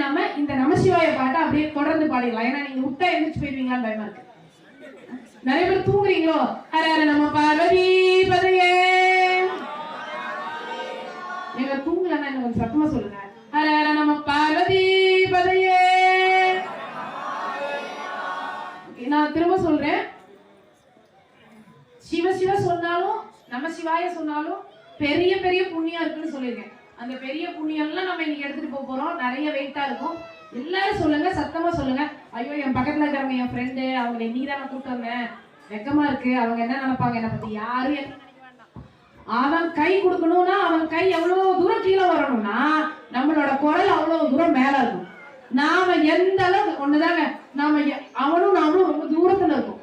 நாம இந்த நமசிவாய பாட்டை அப்படியே தொடர்ந்து பாடிடலாம். ஏன்னா நீங்க விட்டா எழுந்திரிச்சு போயிருவீங்களான்னு பயமா இருக்கு. நிறைய பேர் தூங்குறீங்களோ? ஹர ஹர நம்ம பார்வதி பதையே. நீங்க தூங்கலன்னா என்ன கொஞ்சம் சத்தமா சொல்லுங்க. ஹர ஹர நம்ம பார்வதி பதையே. நான் திரும்ப சொல்றேன். சிவ சிவ சொன்னாலும் நம்ம சிவாய சொன்னாலும் பெரிய பெரிய புண்ணியம் இருக்குன்னு சொல்லியிருக்கேன். அந்த பெரிய புண்ணியம்லாம் நம்ம இன்னைக்கு எடுத்துட்டு போக போறோம். நிறைய வெயிட்டா இருக்கும். எல்லாரும் சொல்லுங்க சத்தமா சொல்லுங்க. ஐயோ என் பக்கத்துல இருக்கிறவங்க என் ஃப்ரெண்டு அவங்களை நீ தானே கூப்பிட்டு வந்தேன் வெக்கமா இருக்கு. அவங்க என்ன நினைப்பாங்க? என்ன பத்தி யாரும் அவன் கை கொடுக்கணும்னா அவன் கை எவ்வளவு தூரம் கீழே வரணும்னா நம்மளோட குரல் அவ்வளவு தூரம் மேல இருக்கும். நாம எந்த அளவுக்கு ஒண்ணுதாங்க நாம எ- அவனும் நாமளும் ரொம்ப தூரத்துல இருக்கும்.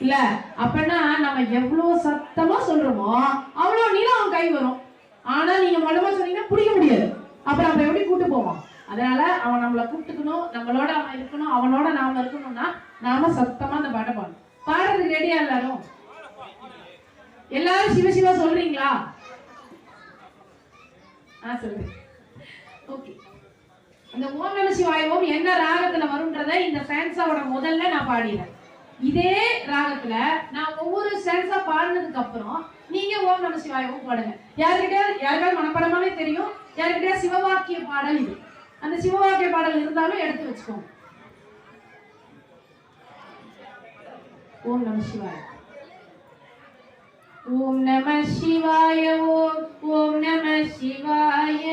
இல்ல அப்பனா நம்ம எவ்வளவு சத்தமா சொல்றோமோ அவ்வளவு நீளம் அவன் கை வரும். ஆனா நீங்க மொழமா சொன்னீங்கன்னா பிடிக்க முடியாது. அப்புறம் நம்ம எப்படி கூட்டு போவோம்? அதனால அவன் நம்மளை கூப்பிட்டுக்கணும் நம்மளோட அவன் இருக்கணும் அவனோட நாம இருக்கணும்னா நாம சத்தமா அந்த பாட்டை பாடணும். பாடுறதுக்கு ரெடியா எல்லாரும்? எல்லாரும் சிவ சிவா சொல்றீங்களா? ஆ சொல்லுங்க. ஓகே அந்த ஓம் நம சிவாய ஓம் என்ன ராகத்துல வரும்ன்றத இந்த ஃபேன்ஸாவோட முதல்ல நான் பாடிடுறேன். இதே ராகத்துல நான் ஒவ்வொரு சென்ஸா பாடினதுக்கு அப்புறம் நீங்க ஓம் நம சிவாயவும் பாடுங்க. யாருக்கிட்ட யாருக்காவது மனப்படமாவே தெரியும்? யாருக்கிட்ட சிவவாக்கிய பாடல் இது. அந்த சிவவாக்கிய பாடல் இருந்தாலும் எடுத்து வச்சுக்கோங்க. ஓம் நம சிவாய. ஓம் நம சிவாய ஓம் ஓம் நம சிவாய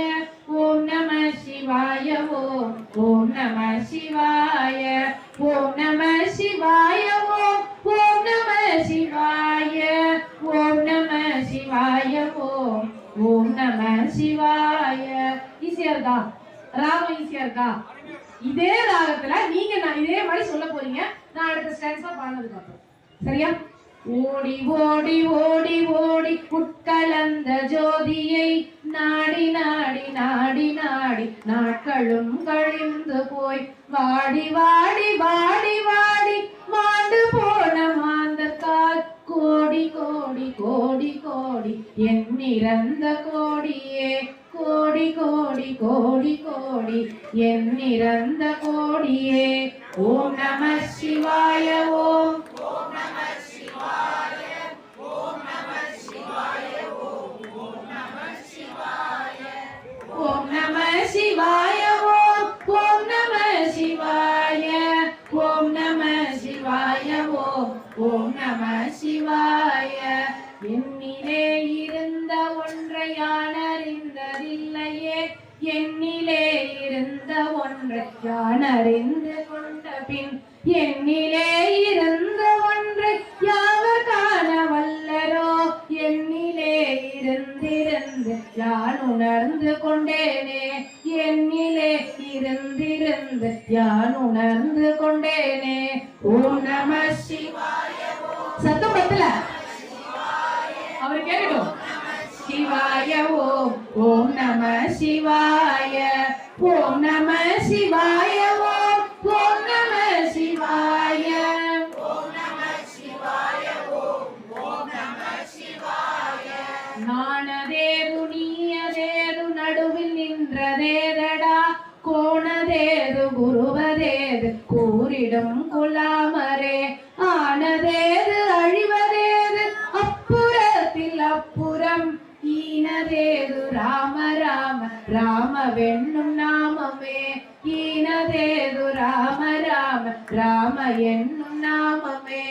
ஓம் நம சிவாய ஓம். இருக்கா? இதே ராகத்துல நீங்க நான் இதே மாதிரி சொல்ல போறீங்க. நான் அடுத்த ஸ்டான்ஸா பாடினதுக்கு அப்புறம். சரியா? ஓடி ஓடி ஓடி ஓடி குட்கலந்த ஜோதியை நாடி நாடி நாடி நாடி நாட்களும் கழிந்து போய் வாடி வாடி வாடி வாடி மாண்டு போன மாந்தக்கால் கோடி கோடி கோடி கோடி என் நிறந்த கோடி என்னிலே இருந்த ஒன்றை யான் அறிந்ததில்லையே என்னிலே இருந்த ஒன்றை யான் அறிந்து கொண்ட பின் என்னிலே நம நாமமே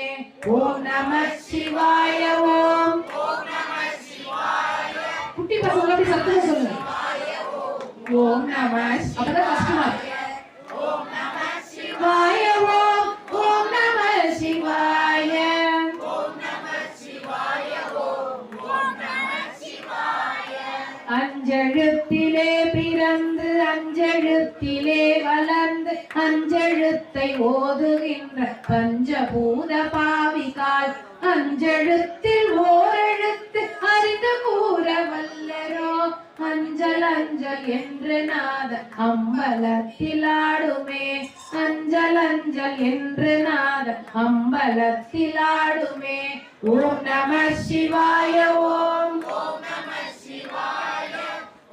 ஓம் நம சிவாய ஓம் குட்டி பசங்க சத்தமா சொல்லுங்க. ஓம் நம அப்பதான் கஷ்டமா இருக்கு. ஓதுகின்ற பஞ்சபூத பாவிகால் அஞ்செழுத்தில் ஓரெழுத்து அறிந்து கூற வல்லரோ அஞ்சல் அஞ்சல் என்று நாத அம்பலத்தில் ஆடுமே அஞ்சல் அஞ்சல் என்று நாத அம்பலத்தில் ஆடுமே ஓம் நம சிவாய ஓம்.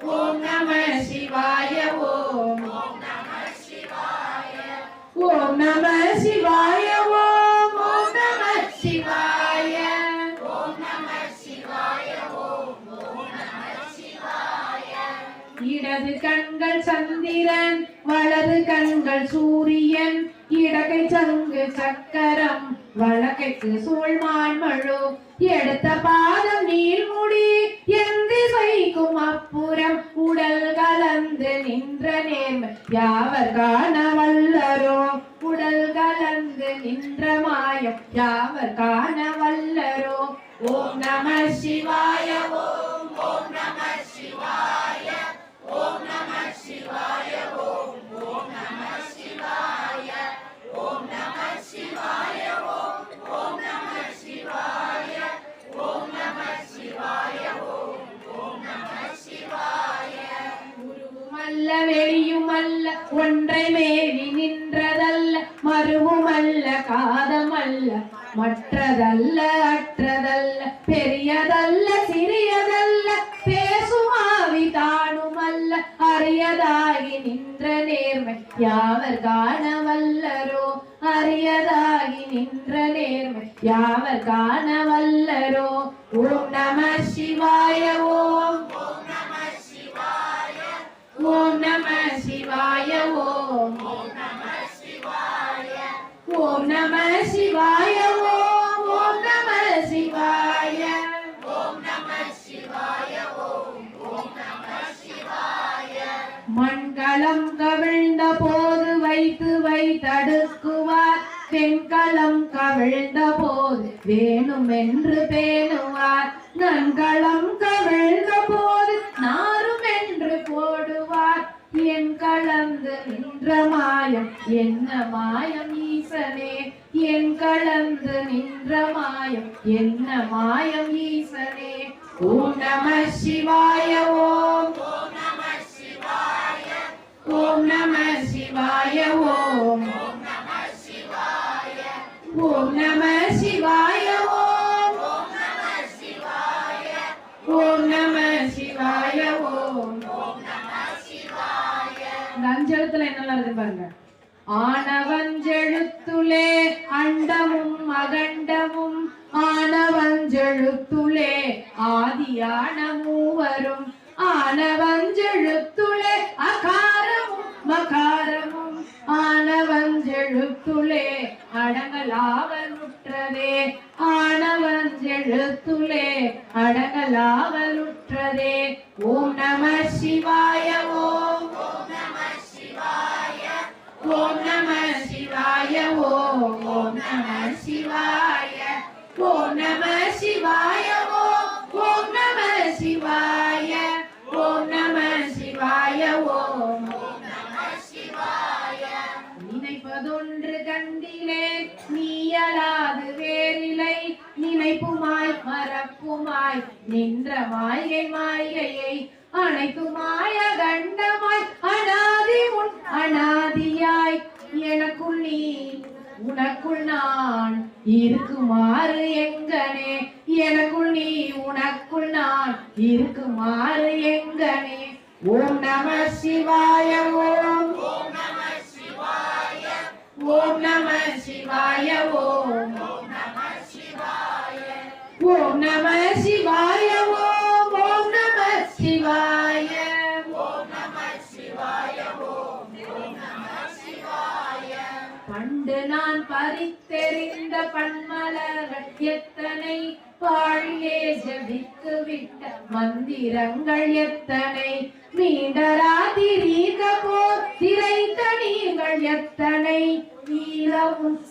ஓம் நம சிவாய ஓம். நம சிவாய ஓம் ஓம் நம சிவாய ஓம் நம சிவாய ஓம் ஓம் நம சிவாய இடது கண்கள் சந்திரன் வலது கண்கள் சூரியன் இடகை சங்கு சக்கரம் வழக்கைக்கு சூழ்மான் மழு எடுத்த பாதம் நீர்முடி எந்திசைக்கும் அப்புறம் உடல் கலந்து நின்ற நேர்மை யாவர் காண வல்லரோ? உடல் கலந்து நின்ற மாயம் யாவர் காண வல்லரோ? ஓம் நம சிவாய ஓம் ஓம் நம சிவாய ஓம் நம சிவாய ஓம் ஓம் நம சிவாய ஓம் நம நம சிவாய ஓம் நம சிவாய ஓம் நம சிவாய ஓம் நம சிவாய ஓம் நம சிவாய ஓம் ஓம் நம சிவாய ஓம் நம சிவாய ஓம் ஓம் நம சிவாய மண்களம் கவிழ்ந்த போது வைத்து வைத்தடுக்குவார். பெண்களம் கவிழ்ந்த போது வேணும் என்று பேணுவார். நன்களம் கவிழ்ந்த போது நாரும் என்று போடுவார். என் கலந்து நின்ற மாயம் என்ன மாயம் ஈசனே? என் கலந்து நின்ற மாயம் என்ன மாயம் ஈசனே? ஓம் நம சிவாய ஓம். ஓம் நம சிவாய ஓம் நம சிவாய. ஓம் நம அஞ்செழுத்துல என்னெல்லாம் இருக்கு பாருங்க. ஆனவஞ்செழுத்துளே அண்டமும் அகண்டமும் ஆனவஞ்செழுத்துளே நின்ற மாயை மாயையை அனைத்துமாய கண்டமாய். அனாதி உன் அனாதியாய். எனக்குள் நீ உனக்குள் நான் இருக்குமாறு எங்கனே. எனக்குள் நீ உனக்குள் நான் இருக்குமாறு எங்கனே. ஓம் நம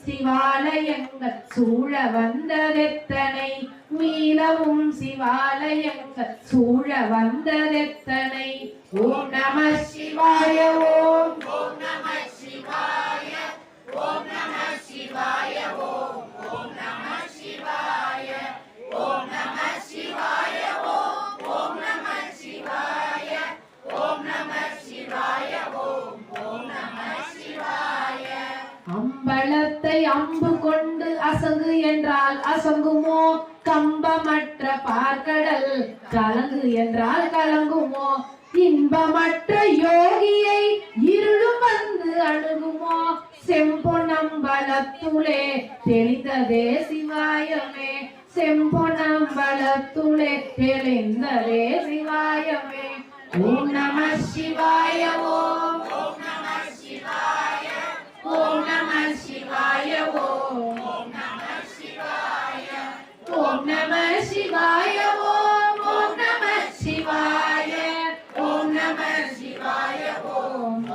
சிவாலயங்கள் சூழ வந்ததெத்தனை. மீளவும் சிவாலயங்கள் சூழ வந்ததெத்தனை. ஓம் நம சிவாய ஓம் ஓம் நம சிவாய ஓம் நம சிவாய ஓம் அம்பு கொண்டு அசங்கு என்றால் அசங்குமோ? கம்பமற்ற பார்க்கடல் கலங்கு என்றால் கலங்குமோ? இன்பமற்ற யோகியை இருளும் வந்து அணுகுமோ? செம்பொன்னம்பலத்துளே தெளிந்ததே சிவாயமே. செம்பொன்னம்பலத்துளே தெளிந்ததே சிவாயமே. ஓம் நம சிவாய ஓம் நம சிவாய ஓம் நம சிவாய சிவாய ஓம் ஓம் நம சிவாய ஓம் நம சிவாய ஓம் ஓம் நம சிவாய ஓம் நம சிவாய ஓம்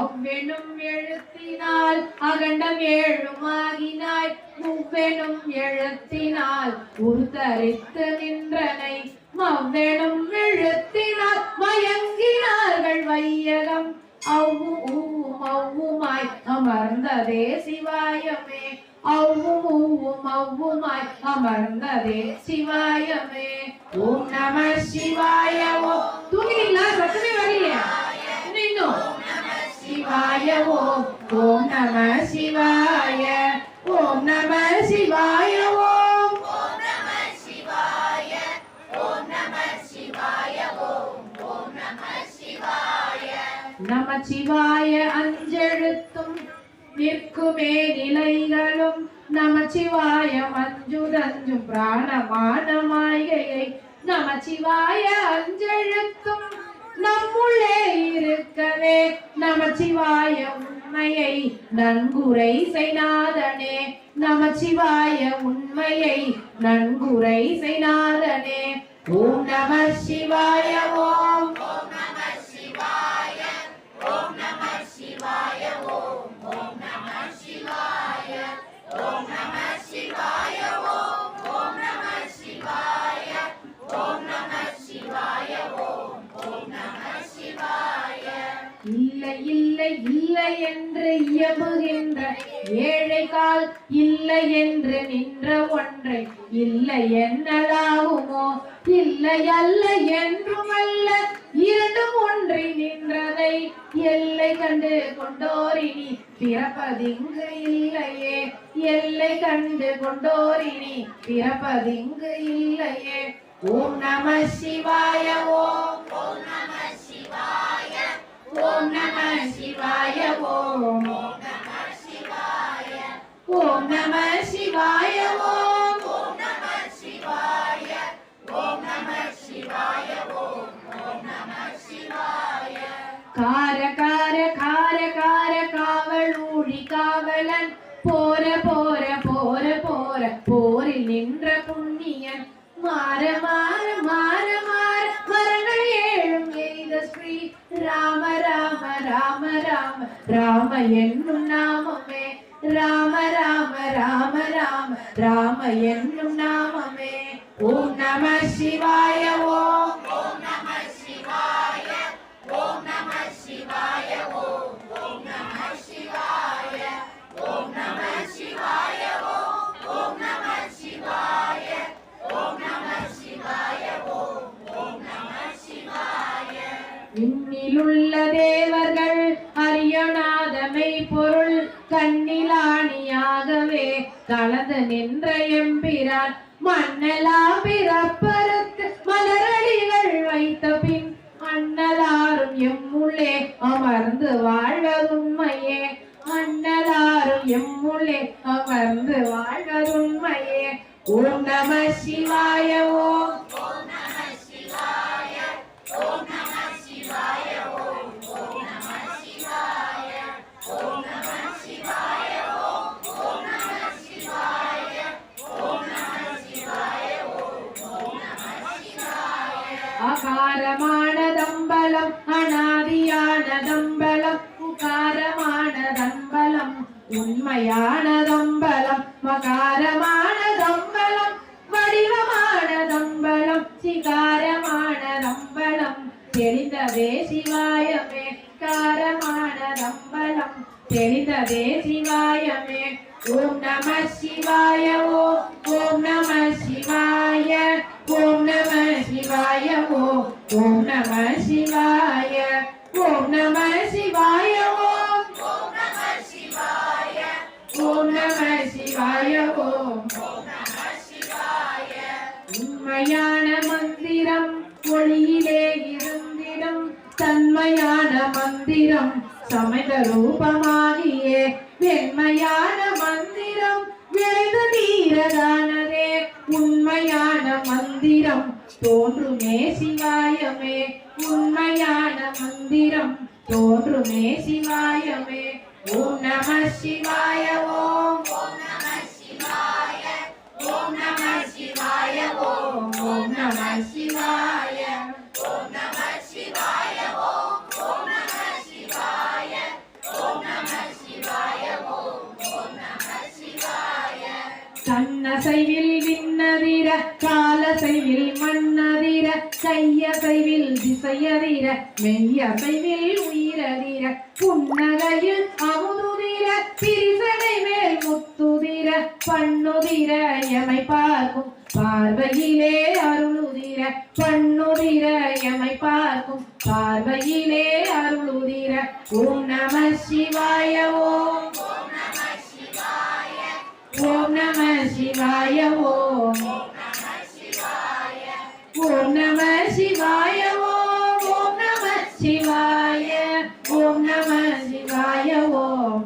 அவ்வெனும் எழுத்தினால் அகண்டம் ஏழுமாகினாய். முவ்வெனும் எழுத்தினால் உருத்தரித்து நின்றனை. மவ்வெனும் எழுத்தினால் மயங்கினார்கள் வையகம். ஊவும் அவ்வுமாய் அமர்ந்ததே சிவாயமே. அவ்வும் ஊவும் அவ்வுமாய் அமர்ந்ததே சிவாயமே. ஓம் நம சிவாய ஓம் தூங்கினீங்களா சத்தமே வரலையே. இன்னும் சிவாய ஓம் நம சிவாய நமச்சிவாய அஞ்செழுத்தும் நிற்குமே நிலைகளும். நமச்சிவாய மஞ்சுதஞ்சும் பிராணமான மாய்கையை நமச்சிவாய அஞ்செழுத்தும் நம்முள்ளே இருக்கவே. நமச்சிவாய உண்மையை நன்குரை செய்நாதனே. நமச்சிவாய உண்மையை நன்குரை செய்நாதனே. ஓம் நம சிவாய ஓம். இல்லை என்று இயம்புகின்ற ஏழைகால் இல்லை என்று நின்ற ஒன்றை இல்லை என்னலாகுமோ இல்லை அல்ல என்றும் அல்ல. இரண்டும் ஒன்றை நின்றதை எல்லை கண்டு கொண்டோரினி பிறப்பதிங்கு இல்லையே. எல்லை கண்டு கொண்டோரினி பிறப்பதிங்கு இல்லையே. ஓம் நம சிவாய ஓம் நம சிவாய. ஓம் நம சிவாய ஓம் ஓம் நம சிவாய ஓம் நம சிவாய ஓம் ஓம் நம சிவாய ஓம் நம சிவாய ஓம் ஓம் நம சிவாய கார கார கார கார காவல் ഉള്ളിലുള്ള காரமானதம்பலம் தெரிந்ததே சிவாயமே. ஓம் நம சிவாய ஓம் ஓம் நம சிவாய ஓம் நம சிவாய ஓம் ஓம் நம சிவாய ஓம் நம சிவாய ஓம் ஓம் நம சிவாய ஓம் நம சிவாய ஓம் உண்மையான மந்திரம் ஒளியிலே இருந்திடும். தன்மையான மந்திரம் சமைத ரூபமாகியே வெண்மையான மந்திரம் விளைவு தீரதானதே. உண்மையான மந்திரம் தோன்றுமே சிவாயமே. உண்மையான மந்திரம் தோன்றுமே சிவாயமே. ஓம் நம சிவாய ஓம் நம சிவாய ஓம் நம சிவாய ஓம் ஓம் நம சிவாய ஓம் நம சிவாய ஓம் ஓம் நம சிவாய. கையசைவில் திசையதிர மெய்யசைவில் உயிரதிர புன்னகையில் அமுதுதிர பிரிசடை மேல் முத்துதிர பண்ணுதிர எமை பார்க்கும் பார்வையிலே அருளுதிர பண்ணுதிர எமை பார்க்கும் பார்வையிலே அருளுதிர ஓம் நம சிவாய ஓம் ஓம் நம சிவாய ஓம் ஓம் நம சிவாய ஓம் ஓம் நம சிவாய ஓம் நம சிவாய. ஓம்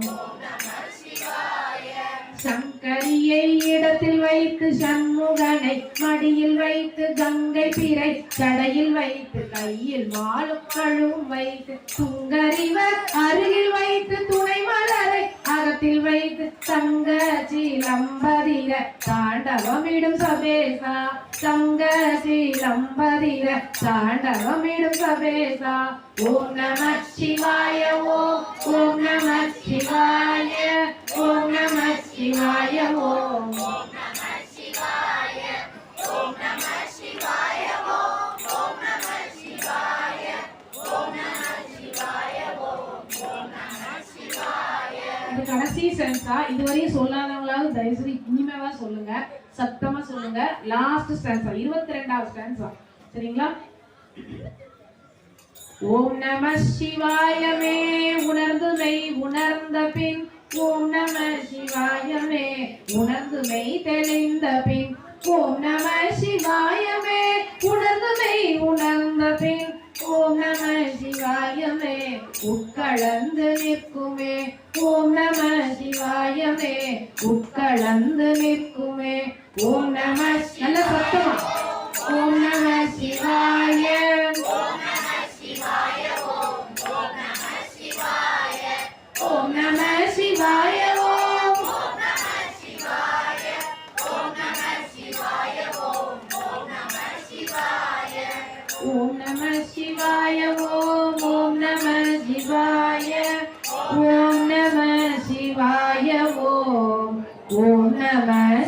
சங்கரியை இடத்தில் வைத்து சண்முகனை மடியில் வைத்து கங்கை பிறை கடையில் வைத்து கையில் வாழும் கழுவும் வைத்து துங்கறிவர் அருகில் வைத்து துணை மலரை அகத்தில் வைத்து தங்க சீலம்பதிர தாண்டவமிடும் சபேசா தங்க சீலம்பதிர தாண்டவமிடும் சபேசா ஓம் நம சிவாய ஓம் ஓம் நம சிவாய ஓம் நம சிவாய ஓம். இது கடைசி சென்ஸா இதுவரையும் சொல்லாதவங்களாவது தயவுசெய்து இனிமேவா சொல்லுங்க. சத்தமா சொல்லுங்க. லாஸ்ட் ஸ்டான்ஸா இருபத்தி ரெண்டாவது ஸ்டான்ஸா சரிங்களா? ஓம் நம சிவாயமே. உணர்ந்து மெய் உணர்ந்த பின் ஓம் நம சிவாயமே. உணர்ந்து மெய் தெளிந்த பின் ஓம் நம சிவாயமே. உணர்ந்து மெய் உணர்ந்த பின் ஓம் நம சிவாயமே. உட்கலந்து நிற்ப 我太白